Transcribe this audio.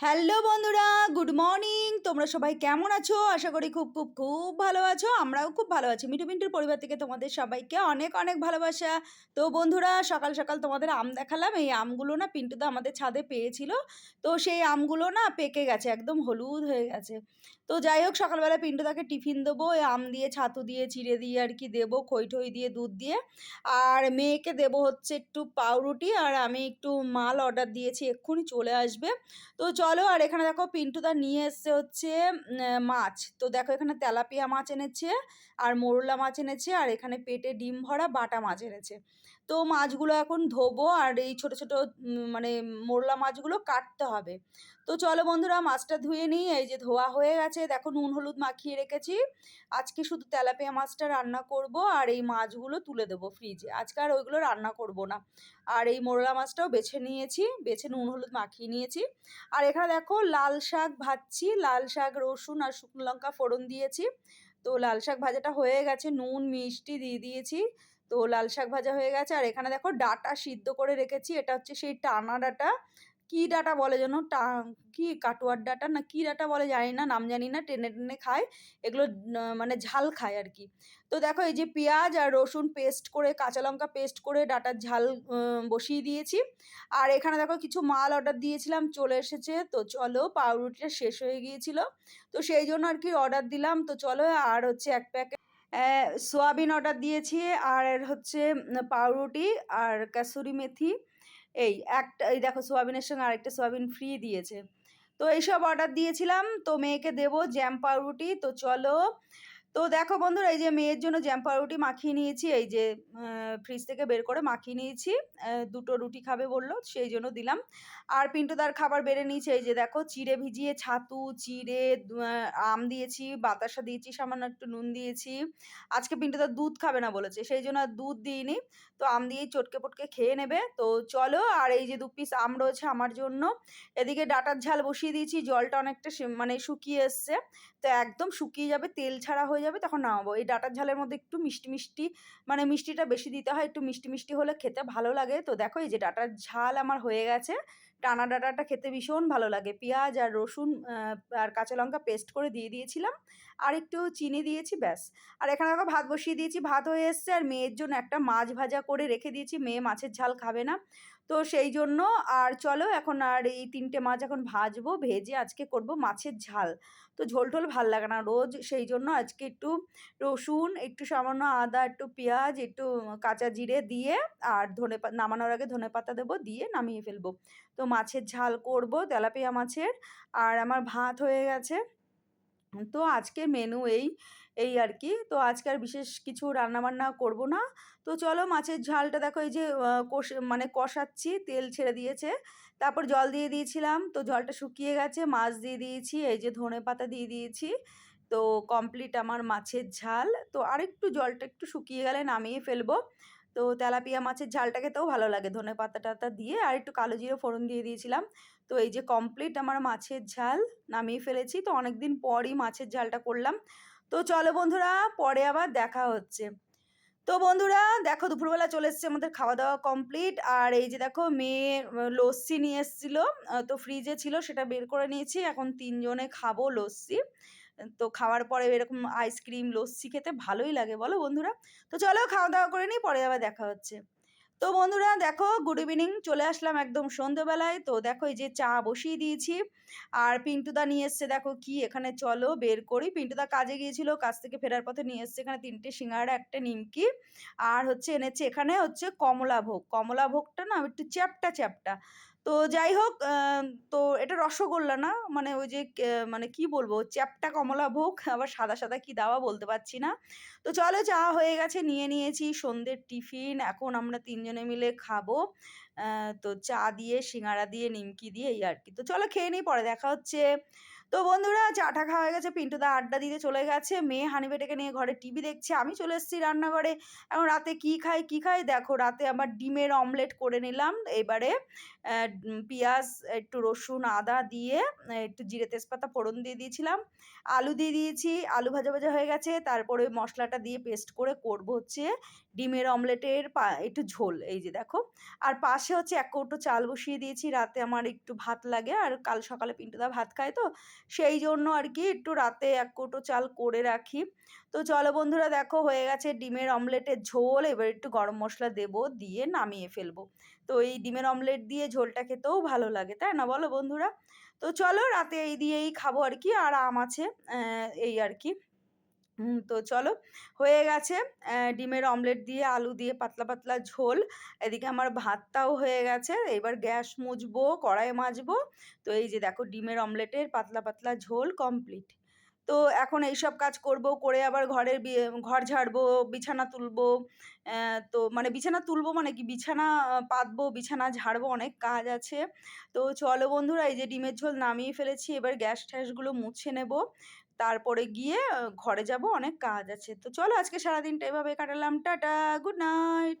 Hello বন্ধুরা, good morning. তোমরা সবাই কেমন আছো? আশা করি খুব খুব খুব ভালো আছো। আমরাও খুব ভালো আছি। মিঠু মিন্টুর পরিবার থেকে তোমাদের সবাইকে অনেক অনেক ভালোবাসা। তো বন্ধুরা, সকাল সকাল তোমাদের আম দেখালাম। এই আমগুলো না পিন্টুদা আমাদের ছাদে পেয়েছিল। তো সেই আমগুলো না পেকে গেছে, একদম হলুদ হয়ে গেছে। তো যাই হোক, সকালবেলা পিন্টুদাকে টিফিন দেবো আম দিয়ে, ছাতু দিয়ে, চিড়ে দিয়ে আর কি দেবো, খই ঠই দিয়ে, দুধ দিয়ে। আর মেয়েকে দেবো হচ্ছে একটু পাউরুটি, আর আমি একটু মাল অর্ডার দিয়েছি, এক্ষুনি চলে আসবে। তো চলো, আর এখানে দেখো পিন্টুদা নিয়ে এসছে হচ্ছে মাছ। তো দেখো এখানে তেলাপিয়া মাছ এনেছে, আর মোরলা মাছ এনেছে, আর এখানে পেটে ডিম ভরা বাটা মাছ এনেছে। তো মাছগুলো এখন ধোবো আর এই ছোট ছোট মানে মোরলা মাছগুলো কাটতে হবে। তো চলো বন্ধুরা মাছটা ধুয়ে নিই, এই যে ধোয়া হয়ে গেছে। দেখো নুন, হলুদ মাখিয়ে রেখেছি। আজকে শুধু তেলাপিয়া মাছটা রান্না করব আর এই মাছগুলো তুলে দেবো ফ্রিজে আজকে আর ওইগুলো রান্না করব না। আর এই মোরলা মাছটাও বেছে নিয়েছি, বেছে নুন, হলুদ মাখিয়ে নিয়েছি। আর এখানে দেখো লাল শাক ভাজছি, লাল শাক, রসুন আর শুকনো লঙ্কা ফোড়ন দিয়েছি। তো লাল শাক ভাজাটা হয়ে গেছে, নুন, মিষ্টি দিয়ে দিয়েছি। তো লাল শাক ভাজা হয়ে গেছে। আর এখানে দেখো ডাটা সিদ্ধ করে রেখেছি। এটা হচ্ছে সেই টানা ডাটা। কি ডাটা বলে যেন? টা, কি কাটোয়ার ডাটা? না কি ডাটা বলে জানি না, নাম জানি না। টেনে টেনে খায়। এগুলো মানে ঝাল খায় আর কি। তো দেখো এই যে পেঁয়াজ আর রসুন পেস্ট করে, কাঁচা লঙ্কা পেস্ট করে ডাটার ঝাল বসিয়ে দিয়েছি। আর এখানে দেখো কিছু মাল অর্ডার দিয়েছিলাম। চলে এসেছে। তো চলো, পাউরুটিটা শেষ হয়ে গিয়েছিল। তো সেই জন্য আর কি অর্ডার দিলাম। তো চলো, আর হচ্ছে এক প্যাকেট সোয়াবিন অর্ডার দিয়েছি, আর হচ্ছে পাউরুটি আর কাসুরি মেথি। এই একটা, এই দেখো সোয়াবিনের সঙ্গে আরেকটা সোয়াবিন ফ্রি দিয়েছে। তো এইসব অর্ডার দিয়েছিলাম, তো মেয়েকে দেবো জ্যাম পাউরুটি। তো চলো তো দেখো বন্ধুরা, এই যে মেয়ের জন্য জ্যাম পাউরুটি মাখিয়ে নিয়েছি, এই যে ফ্রিজ থেকে বের করে মাখিয়ে নিয়েছি দুটো রুটি খাবে বলল, সেই জন্য দিলাম। আর পিন্টুদার খাবার বেড়ে নিয়েছে, এই যে দেখো, চিড়ে ভিজিয়ে ছাতু, চিড়ে আম দিয়েছি, বাতাসা দিয়েছি, সামান্য একটু নুন দিয়েছি। আজকে পিন্টুদার দুধ খাবে না বলেছে, সেই জন্য আর দুধ দিইনি। তো আম দিয়েই চটকে পটকে খেয়ে নেবে। তো চলো, আর এই যে দু পিস আম রয়েছে আমার জন্য, এদিকে ডাটার ঝাল বসিয়ে দিয়েছি, জলটা অনেকটা মানে শুকিয়ে এসছে। তো একদম শুকিয়ে যাবে, তেল ছাড়া হয়ে যাবে তখন নামাবো। এই ডাটার ঝালের মধ্যে একটু মিষ্টি মিষ্টি মানে মিষ্টিটা বেশি দিতে হয়, একটু মিষ্টি মিষ্টি হলে খেতে ভালো লাগে। তো দেখো এই যে ডাটার ঝাল আমার হয়ে গেছে। টানা ডাটাটা খেতে ভীষণ ভালো লাগে। পেঁয়াজ আর রসুন আর কাঁচা লঙ্কা পেস্ট করে দিয়ে দিয়েছিলাম। আর একটু চিনি দিয়েছি, ব্যাস। আর এখানে দেখো ভাত বসিয়ে দিয়েছি। ভাত হয়ে এসছে আর মেয়ের জন্য একটা মাছ ভাজা করে রেখে দিয়েছি। মেয়ে মাছের ঝাল খাবে না। তো সেই জন্য আর চলো এখন আর এই তিনটে মাছ এখন ভাজবো, ভেজে আজকে করব মাছের ঝাল। তো ঝোল টোল ভালো লাগে না রোজ, সেই জন্য আজকে একটু রসুন, একটু সামান্য আদা, একটু পেঁয়াজ, একটু কাঁচা জিরে দিয়ে আর ধনে নামানোর আগে ধনে পাতা দেবো দিয়ে নামিয়ে ফেলব। তো মাছের ঝাল করব তেলাপিয়া মাছের। আর আমার ভাত হয়ে গেছে। তো আজকে মেনু এই। এই আর কি। তো আজকে আর বিশেষ কিছু রান্নাবান্না করব না। তো চলো মাছের ঝালটা দেখো, এই যে কষে মানে কষাচ্ছি, তেল ছেড়ে দিয়েছে। তারপর জল দিয়ে দিয়েছিলাম, তো জলটা শুকিয়ে গেছে, মাছ দিয়ে দিয়েছি, এই যে ধনে পাতা দিয়ে দিয়েছি। তো কমপ্লিট আমার মাছের ঝাল। তো আরেকটু জলটা একটু শুকিয়ে গেলে নামিয়ে ফেলব। তো তেলাপিয়া মাছের ঝালটা খেতেও ভালো লাগে, ধনে পাতা টাতা দিয়ে। আর একটু কালো জিরে ফোড়ন দিয়ে দিয়েছিলাম। তো এই যে কমপ্লিট আমার মাছের ঝাল, নামিয়ে ফেলেছি। তো অনেক দিন পরই মাছের ঝালটা করলাম। তো চলো বন্ধুরা, পরে আবার দেখা হচ্ছে। তো বন্ধুরা, দেখো দুপুরবেলা চলে এসছে আমাদের খাওয়া দাওয়া কমপ্লিট আর এই যে দেখো মেয়ে লস্যি নিয়ে এসেছিল। তো ফ্রিজে ছিল, সেটা বের করে নিয়েছি। এখন তিনজনে খাব লস্যি। তো খাওয়ার পরে এরকম আইসক্রিম লস্যি খেতে ভালোই লাগে, বলো বন্ধুরা। তো চলো খাওয়া দাওয়া করে নিই, পরে আবার দেখা হচ্ছে। তো বন্ধুরা দেখো গুড ইভিনিং চলে আসলাম একদম সন্ধ্যেবেলায় তো দেখো, এই যে চা বসিয়ে দিয়েছি। আর পিন্টুদা নিয়ে এসছে, দেখো কি, এখানে চলো বের করি। পিন্টুদা কাজে গিয়েছিল, কাজ থেকে ফেরার পথে নিয়ে এসছে এখানে তিনটে সিঙ্গাড়া একটা নিমকি। আর হচ্ছে এনেছে, এখানে হচ্ছে কমলা ভোগ কমলা ভোগটা না, একটু চ্যাপটা চ্যাপটা। তো যাই হোক তো এটা রসগোল্লা না? মানে ওই যে মানে কি বলব? চ্যাপটা কমলা ভোগ, আবার সাদা সাদা কি দাওয়া বলতে পারছি না। তো চলো চা হয়ে গেছে, নিয়ে নিয়েছি সন্ধ্যের টিফিন। এখন আমরা তিনজনে মিলে খাব। তো চা দিয়ে সিঙাড়া দিয়ে, নিমকি দিয়ে, এই আর কি। তো চলো খেয়ে নিই, পরে দেখা হচ্ছে। তো বন্ধুরা চাটা খাওয়া হয়ে গেছে। পিন্টুদা আড্ডা দিতে চলে গেছে। মেয়ে হানিবেটাকে নিয়ে ঘরে টিভি দেখছে। আমি চলে এসেছি রান্নাঘরে। এখন রাতে কি খাই কি খাই? দেখো, রাতে আবার ডিমের অমলেট করে নিলাম। এবারে পেঁয়াজ, একটু রসুন, আদা দিয়ে একটু জিরে তেজপাতা, ফোড়ন দিয়ে দিয়েছিলাম। আলু দিয়ে দিয়েছি। আলু ভাজা ভাজা হয়ে গেছে। তারপরে ওই মশলাটা দিয়ে পেস্ট করে করব হচ্ছে ডিমের অমলেটের পা, একটু ঝোল। এই যে দেখো। আর পাশে হচ্ছে এক কৌটো চাল বসিয়ে দিয়েছি। রাতে আমার একটু ভাত লাগে। আর কাল সকালে পিন্টুদা ভাত খায় তো। সেই জন্য আর কি একটু রাতে এক কৌটো চাল করে রাখি। তো চলো বন্ধুরা দেখো হয়ে গেছে ডিমের অমলেটের ঝোল, এবার একটু গরম মশলা দেব, দিয়ে নামিয়ে ফেলব। তো এই ডিমের অমলেট দিয়ে ঝোলটা খেতেও ভালো লাগে, তাই না বলো বন্ধুরা? তো চলো রাতে এই দিয়েই খাব আর কি আর আম আছে এই আর কি তো চলো। হয়ে গেছে। ডিমের অমলেট দিয়ে, আলু দিয়ে পাতলা পাতলা ঝোল। এদিকে আমার ভাতটাও হয়ে গেছে। এবার গ্যাস মুছবো, কড়াই মাজবো। তো এই যে দেখো, ডিমের অমলেটের পাতলা পাতলা ঝোল কমপ্লিট। তো এখন এইসব কাজ করব, করে আবার ঘরের ঘর ঝাড়বো, বিছানা তুলবো। তো মানে বিছানা তুলবো মানে কি? বিছানা পাতবো, বিছানা ঝাড়বো, অনেক কাজ আছে। তো চলো বন্ধুরা, এই যে ডিমের ঝোল নামিয়ে ফেলেছি। এবার গ্যাস ট্যাসগুলো মুছে নেব। তারপরে গিয়ে ঘরে যাব, অনেক কাজ আছে। তো চলো আজকে সারাদিনটা এভাবে কাটালাম। Tata, good night.